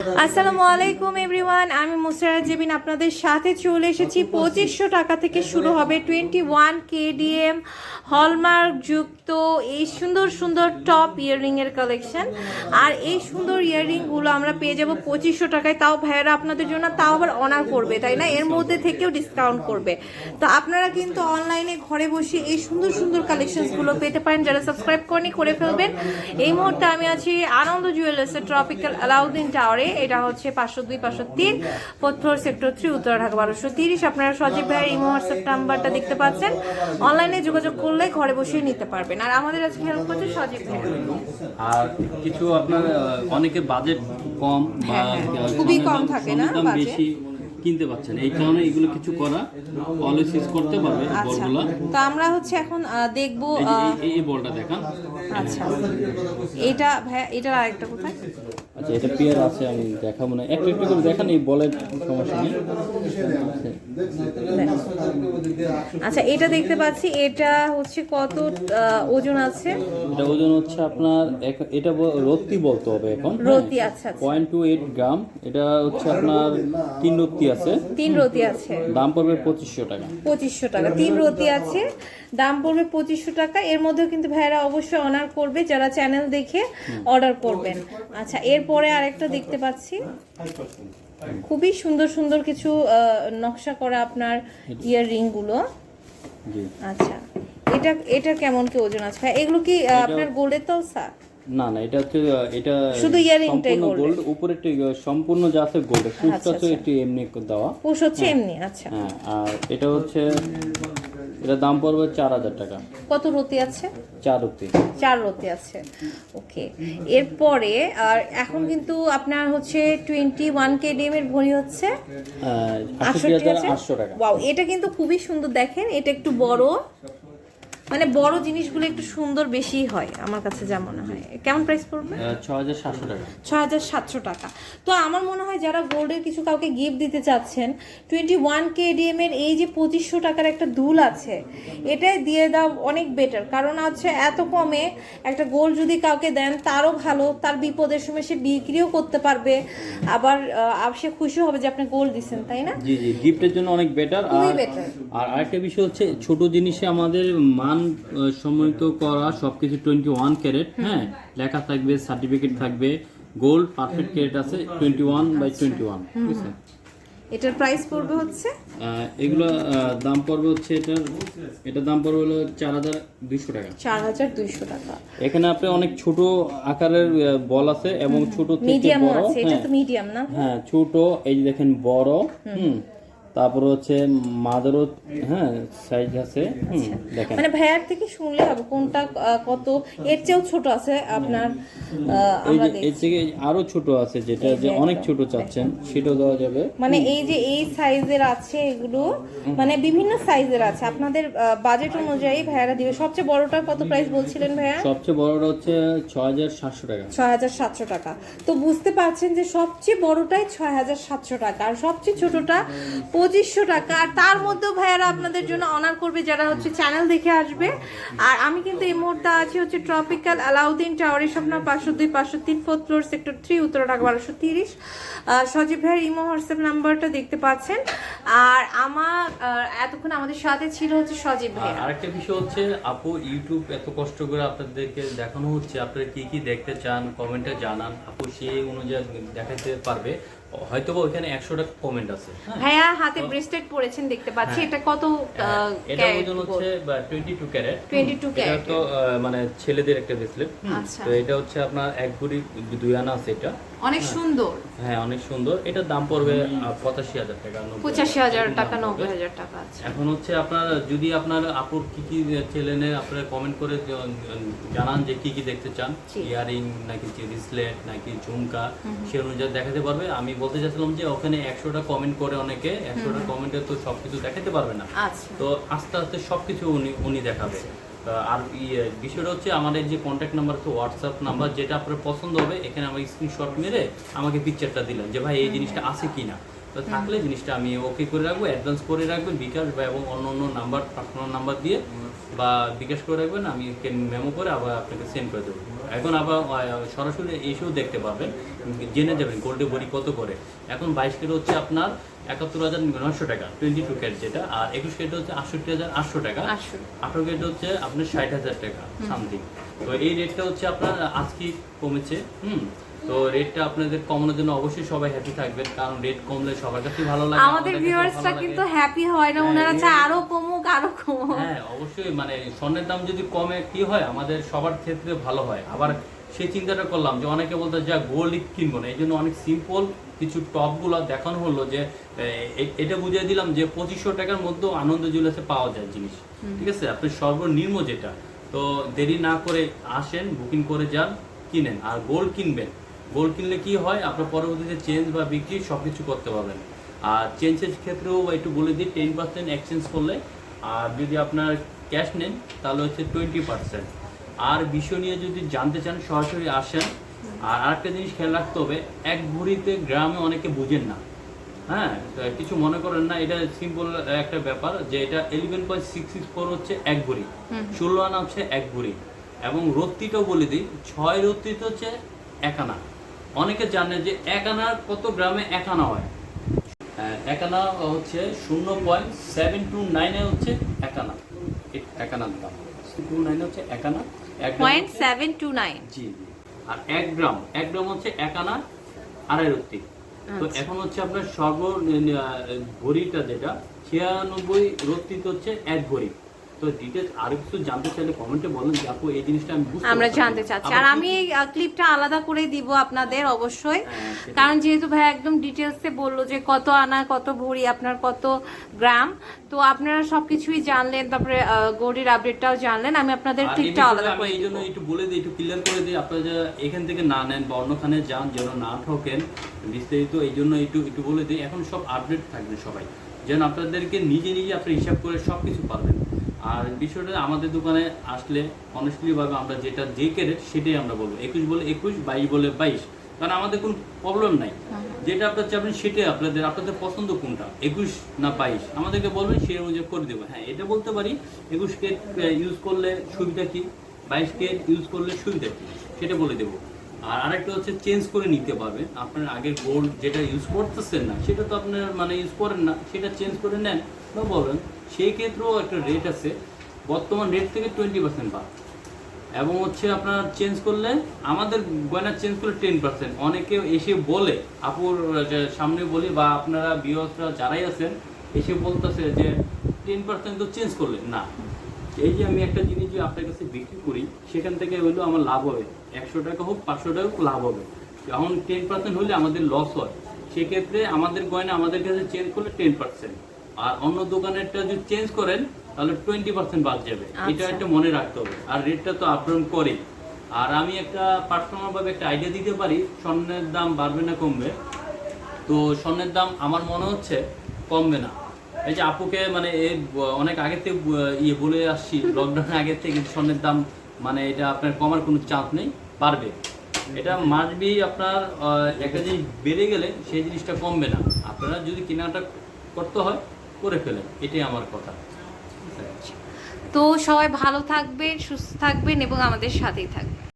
আসসালামু আলাইকুম এভরিওয়ান। আমি মুসরাত জেবিন। আপনাদের সাথে চলে এসেছি। পঁচিশশো টাকা থেকে শুরু হবে টোয়েন্টি ওয়ান কেডিএম হলমার্ক যুক্ত এই সুন্দর সুন্দর টপ ইয়াররিংয়ের কালেকশন আর এই সুন্দর ইয়াররিংগুলো আমরা পেয়ে যাব পঁচিশশো টাকায়। তাও ভাইয়েরা আপনাদের জন্য তাও আবার অনার করবে তাই না? এর মধ্যে থেকেও ডিসকাউন্ট করবে। তো আপনারা কিন্তু অনলাইনে ঘরে বসে এই সুন্দর সুন্দর কালেকশনসগুলো পেতে পারেন। যারা সাবস্ক্রাইব করেনি করে ফেলবেন। এই মুহূর্তে আমি আছি আনন্দ জুয়েলার্সের ট্রপিক্যাল আলাউদ্দিন টাওয়ারে এটা হচ্ছে পাঁচশো দুই পাঁচশো তিন fourth floor sector three Uttara Dhaka বারোশো তিরিশ। আপনারা সজীব ভাইয়ের ইমো হোয়াটসঅ্যাপ নাম্বারটা দেখতে পাচ্ছেন। অনলাইনে যোগাযোগ করলে ঘরে বসেই নিতে পারবেন। আর আমাদের আজকে হেল্প করছে সজীব ভাই। আর কিছু আপনার অনেকে বাজেট কম বা হ্যাঁ, হ্যাঁ। আহ, খুবই কম থাকে না? বেশি কিনতে পারছেন। এই কারণে এগুলো কিছু করা অলওয়েজ ইউজ করতে পারবে আচ্ছা। বলগুলা। তো আমরা হচ্ছে এখন দেখব এই বলটা দেখান। আচ্ছা। এটা এটার আরেকটা কোথায়? আচ্ছা এটা পেয়ার আছে আমি দেখাবো না। একটু একটু করে দেখান এই বলের সমস্যা নেই। আচ্ছা এটা দেখতে পাচ্ছি এটা হচ্ছে কত ওজন আছে? এটা ওজন হচ্ছে আপনার এটা রত্তি বলতে হবে এখন রত্তি আচ্ছা আচ্ছা। পয়েন্ট টু এইট গ্রাম এটা হচ্ছে আপনার তিন রত্তি আছে। তিন রতি আছে। দাম পড়বে পঁচিশশো টাকা। পঁচিশশো টাকা তিন রতি আছে দাম পড়বে পঁচিশশো টাকা। এর মধ্যেও কিন্তু ভাইয়েরা অবশ্যই অনার করবে যারা চ্যানেল দেখে অর্ডার করবেন। আচ্ছা এরপরে আরেকটা দেখতে পাচ্ছি। খুবই সুন্দর সুন্দর কিছু নকশা করা আপনার ইয়ারগুলো আচ্ছা। এটা এটা কেমন কি ওজন আছে? এগুলো কি আপনার গোল্ডের তলসা? না না এটা হচ্ছে এটা শুধু earring টাই গোল্ড উপরে একটি সম্পূর্ণ যা আছে গোল্ড ফুটটা আচ্ছা, তো একটি এমনি দেওয়া। পুষ হচ্ছে এমনি আচ্ছা। হ্যাঁ আর এটা হচ্ছে এটা দাম পড়বে চার হাজার টাকা। কত রতি আছে? চার রতি। চার রতি আছে। ওকে। এরপরে আর এখন কিন্তু আপনার হচ্ছে টোয়েন্টি ওয়ান কেডিএম এর ভরি হচ্ছে। আটষট্টি আটষট্টি হাজার টাকা। ওয়াও এটা কিন্তু খুবই সুন্দর দেখেন। এটা একটু বড়। মানে বড় জিনিসগুলো একটু সুন্দর বেশি হয় আমার কাছে যা মনে হয়। কেমন প্রাইস পড়বে? ছ হাজার সাতশো টাকা। তো আমার মনে হয় যারা গোল্ডের কিছু কাউকে গিফট দিতে চাচ্ছেন টোয়েন্টি ওয়ান কে কেডিএম এর এই যে পঁচিশশো টাকার একটা দুল আছে এটাই দিয়ে দাও অনেক বেটার কারণ হচ্ছে এত কমে একটা গোল্ড যদি কাউকে দেন তারও ভালো তার বিপদের সময় সে বিক্রিও করতে পারবে আবার সে খুশি হবে যে আপনি গোল্ড দিচ্ছেন তাই না? জি জি গিফটের জন্য অনেক বেটার আর আরেকটা বিষয় হচ্ছে ছোট জিনিসে আমাদের মান সম্মানিত করা সবকিছু টোয়েন্টি ওয়ান ক্যারেট হ্যাঁ? লেখা থাকবে সার্টিফিকেট থাকবে গোল্ড পারফেক্ট ক্যারেট আছে twenty one by twenty one এটার প্রাইস পড়বে হচ্ছে? এগুলো দাম পড়বে হচ্ছে এটার এটার দাম পড়বে হলো চার হাজার দুইশো টাকা। চার হাজার দুইশো টাকা। এখানে আপনি অনেক ছোট আকারের বল আছে এবং ছোট থেকে মিডিয়াম বড় আছে এটা হ্যাঁ। তো মিডিয়াম না? হ্যাঁ ছোট এই যে দেখেন বড় হুম। তারপর হচ্ছে হ্যাঁ সাইজ আছে দেখেন। মানে ভাইয়ার থেকে শুনলে হবে কোনটা কত? এর চেয়েও ছোট আছে আপনার এই যে এর থেকে আরও ছোট আছে যেটা যে অনেক ছোট চাচ্ছেন সেটাও দেওয়া যাবে। মানে এই যে এই সাইজের আছে এগুলো মানে বিভিন্ন সাইজের আছে। আপনাদের বাজেট অনুযায়ী ভাইয়ারা দিবে। সবচেয়ে বড়টা কত প্রাইস বলছিলেন ভাইয়া? সবচেয়ে বড়টা হচ্ছে ছয় হাজার সাতশো টাকা। ছয় হাজার সাতশো টাকা। তো বুঝতে পারছেন যে সবচেয়ে বড়টাই ছয় হাজার সাতশো টাকা। আর সবচেয়ে ছোটটা পঁচিশশো টাকা। আর তার মধ্যেও ভাইয়ারা আপনাদের জন্য অনার করবে যারা হচ্ছে চ্যানেল দেখে আসবে। আর আমি কিন্তু এই মুহূর্তে আছি হচ্ছে ট্রপিক্যাল আলাউদ্দিন টাওয়ারের স্বপ্ন পাঁচশো দুই, পাঁচশো তিন ফোর্থ ফ্লোর সেক্টর থ্রি উত্তর ঢাকা, বারোশো তিরিশ। সজীব ভাইয়ের ইমো হোয়াটসঅ্যাপ নাম্বারটা দেখতে পাচ্ছেন। আর আমার এতক্ষণ আমাদের সাথে ছিল হচ্ছে সজীব ভাই আরেকটা বিষয় হচ্ছে, আপু ইউটিউব এত কষ্ট করে আপনাদেরকে দেখানো হচ্ছে, আপনারা কি কি দেখতে চান কমেন্টে জানান। আপু, সেই অনুযায়ী দেখাতে পারবে। হয়তো বা ওইখানে একশোটা কমেন্ট আছে। হ্যাঁ। ভাইয়া হাতে ব্রেসলেট পরেছেন দেখতে পাচ্ছি। এটা কত হ্যাঁ, এটা ওজন হচ্ছে টোয়েন্টি টু ক্যারেট। 22 এটা ক্যারেট। তো মানে ছেলেদের একটা ব্রেসলেট আচ্ছা। তো এটা হচ্ছে আপনার এক ভরি দুই আনা আছে এটা। অনেক সুন্দর। হ্যাঁ অনেক সুন্দর। এটার দাম পড়বে পঁচাশি হাজার টাকা নব্বই পঁচাশি হাজার এরকম টাকা দাম নব্বই পড়বে। হাজার টাকা আছে এখন হচ্ছে আপনার যদি আপনার আপুর কি কি চ্যানেলে আপনারা কমেন্ট করে জানান যে কি কি দেখতে চান। ইয়ারিং নাকি ব্রেসলেট নাকি ঝুমকা সে অনুযায়ী দেখাতে পারবে। আমি বলতে চাচ্ছিলাম যে ওখানে একশোটা কমেন্ট করে অনেকে একশোটা কমেন্টে তো সবকিছু দেখাতে পারবে না। আচ্ছা। তো আস্তে আস্তে সবকিছু উনি উনি দেখাবে। আর ইয়ে, বিষয়টা হচ্ছে আমাদের যে কন্ট্যাক্ট নাম্বার আছে হোয়াটসঅ্যাপ নাম্বার যেটা আপনার পছন্দ হবে এখানে আমাকে স্ক্রিনশট মেরে আমাকে পিকচারটা দিলেন যে ভাই এই জিনিসটা আছে কি না তো থাকলে জিনিসটা আমি ওকে করে রাখব অ্যাডভান্স করে রাখবেন বিকাশ বা এবং অন্য অন্য নাম্বার পার্সোনাল নাম্বার দিয়ে বা বিকাশ করে রাখবেন আমি মেমো করে আবার আপনাকে সেন্ড করে দেবো। এখন আবার সরাসরি এসেও দেখতে পাবেন জেনে যাবেন গোল্ডে বড়ি কত করে। এখন বাইশ কেজি হচ্ছে আপনার একাত্তর হাজার নয়শো টাকা টোয়েন্টি টু ক্যারেট যেটা। আর একুশ কেজি হচ্ছে আটষট্টি হাজার আটশো টাকা। আঠারো কেজি হচ্ছে আপনার ষাট হাজার টাকা সামথিং তো এই রেটটা হচ্ছে আপনার আজকে কমেছে হুম। তো রেটটা আপনাদের কমানোর জন্য অবশ্যই সবাই হ্যাপি থাকবেন কারণ রেট কমলে সবার কাছেই ভালো লাগে আমাদের ভিউয়ার্সরা কিন্তু হ্যাপি হয় না হ্যাঁ, ওনারা চায় আরও কমুক আরও কমুক। হ্যাঁ অবশ্যই মানে স্বর্ণের দাম যদি কমে কি হয়? আমাদের সবার ক্ষেত্রে ভালো হয়। আবার সেই চিন্তাটা করলাম যে অনেকে বলতে যা গোল্ড কিনবো না। এই জন্য অনেক সিম্পল কিছু টপগুলো দেখানো হলো যে এটা বুঝিয়ে দিলাম যে পঁচিশশো টাকার মধ্যেও আনন্দ জুয়েলার্সে পাওয়া যায় জিনিস। ঠিক আছে? আপনি সর্বনিম্ন যেটা। তো দেরি না করে আসেন বুকিং করে যান কিনেন। আর গোল্ড কিনবেন। গোল্ড কিনলে কি হয়? আপনার পরবর্তীতে চেঞ্জ বা বিক্রি সব কিছু করতে পারবেন। আর চেঞ্জের ক্ষেত্রেও একটু বলে দিই টেন পার্সেন্ট এক্সচেঞ্জ করলে আর যদি আপনার ক্যাশ নেন তাহলে হচ্ছে টোয়েন্টি পার্সেন্ট আর বিষয় নিয়ে যদি জানতে চান সরাসরি আসেন। আর আরেকটা জিনিস খেয়াল রাখতে হবে এক ভরিতে গ্রামে অনেকে বুঝেন না। হ্যাঁ কিছু মনে করেন না এটা সিম্পল একটা ব্যাপার যে এটা eleven point six six four হচ্ছে এক ভরি ষোলো আনা হচ্ছে এক ভরি এবং রত্তিটাও বলে দিই ছয় রত্তিতে হচ্ছে এক আনা। অনেকে জানে যে এক আনার কত গ্রামে এক আনা হয়? এক আনা হচ্ছে শূন্য পয়েন্ট সেভেন টু নাইনে হচ্ছে এক আনা। এক আনার দাম। টু নাইনে হচ্ছে এক আনা। Point seven two nine G R এক গ্রাম এক গ্রাম হচ্ছে এক আনা আড়াই রত্তি তো আচ্ছা। এখন হচ্ছে আপনার সর্ব ভরিটা যেটা ছিয়ানব্বই রত্তিতে হচ্ছে এক ভরি। তো ডিটেলস আরও কিছু জানতে চাইলে কমেন্টে বলেন যে আপু এই জিনিসটা আমি বুঝতে আমরা জানতে চাচ্ছি। আর আমি এই ক্লিপটা আলাদা করে দিব আপনাদের অবশ্যই। হ্যাঁ, কারণ যেহেতু ভাই একদম ডিটেলসে বলল যে কত আনা কত ভরি আপনার কত গ্রাম তো আপনারা সবকিছুই জানলেন তারপরে গড়ির আপডেটটাও জানলেন। আমি আপনাদের ক্লিপটা আলাদা করে এই জন্য একটু বলে দিই একটু ক্লিয়ার করে দিই আপনারা এখান থেকে না নেন বা অন্যখানে যান যেন না ঠকেন বিস্তারিত এই জন্য একটু একটু বলে দিই। এখন সব আপডেট থাকবে সবাই। যেন আপনাদেরকে নিজে নিজে আপনি হিসাব করে সব কিছু পারবেন। আর বিষয়টা আমাদের দোকানে আসলে অনেস্টলি ভাবে আমরা যেটা যে ক্যারেট সেটাই আমরা বলব। একুশ বলে একুশ বাইশ বলে বাইশ। কারণ আমাদের কোনো প্রবলেম নাই। যেটা আপনার চাবেন সেটাই আপনাদের আপনাদের পছন্দ কোনটা? একুশ না বাইশ? আমাদেরকে বলবেন সেই অনুযায়ী করে দেবো। হ্যাঁ এটা বলতে পারি একুশ কে ইউজ করলে সুবিধা কি? বাইশ কে ইউজ করলে সুবিধা কি? সেটা বলে দেবো। আর আরেকটা হচ্ছে চেঞ্জ করে নিতে পারবেন। আপনার আগের গোল্ড যেটা ইউজ করতেছেন না সেটা তো আপনার মানে ইউজ করেন না সেটা চেঞ্জ করে নেন। বা বলেন সেই ক্ষেত্রেও একটা রেট আছে। বর্তমান রেট থেকে টোয়েন্টি পার্সেন্ট বাদ। এবং হচ্ছে আপনার চেঞ্জ করলে, আমাদের গয়না চেঞ্জ করলে টেন পার্সেন্ট অনেকে এসে বলে, আপুর সামনে বলি বা আপনারা বিহসরা যারাই আছেন, এসে বলতেছে যে টেন পার্সেন্ট তো চেঞ্জ করলে। না। এই যে আমি একটা জিনিস যে আপনার কাছে বিক্রি করি, সেখান থেকে হলেও আমার লাভ হবে। একশো টাকা হোক, পাঁচশো টাকা হোক, লাভ হবে। এখন টেন পার্সেন্ট হলে আমাদের লস হয়। সেক্ষেত্রে আমাদের গয়না আমাদের কাছে চেঞ্জ করলে টেন পার্সেন্ট আর অন্য দোকানেরটা যদি চেঞ্জ করেন তাহলে টোয়েন্টি পার্সেন্ট বাদ যাবে। এটা আচ্ছা। একটা মনে রাখতে হবে। আর রেটটা তো আপডাউন করে আর আমি একটা পার্সোনাল ভাবে একটা আইডিয়া দিতে পারি স্বর্ণের দাম বাড়বে না কমবে। তো স্বর্ণের দাম আমার মনে হচ্ছে কমবে না। এই যে আপুকে মানে অনেক আগে থেকে ইয়ে বলে আসছি লকডাউনের আগে থেকে স্বর্ণের দাম মানে এটা আপনার কমার কোনো চান্স নেই পারবে এটা মাসবি আপনার একটা জিনিস বেড়ে গেলে সেই জিনিসটা কমবে না। আপনারা যদি কেনাটা করতে হয় করে ফেলেন, এটাই আমার কথা। তো সবাই ভালো থাকবেন, সুস্থ থাকবেন এবং আমাদের সাথেই থাকবেন।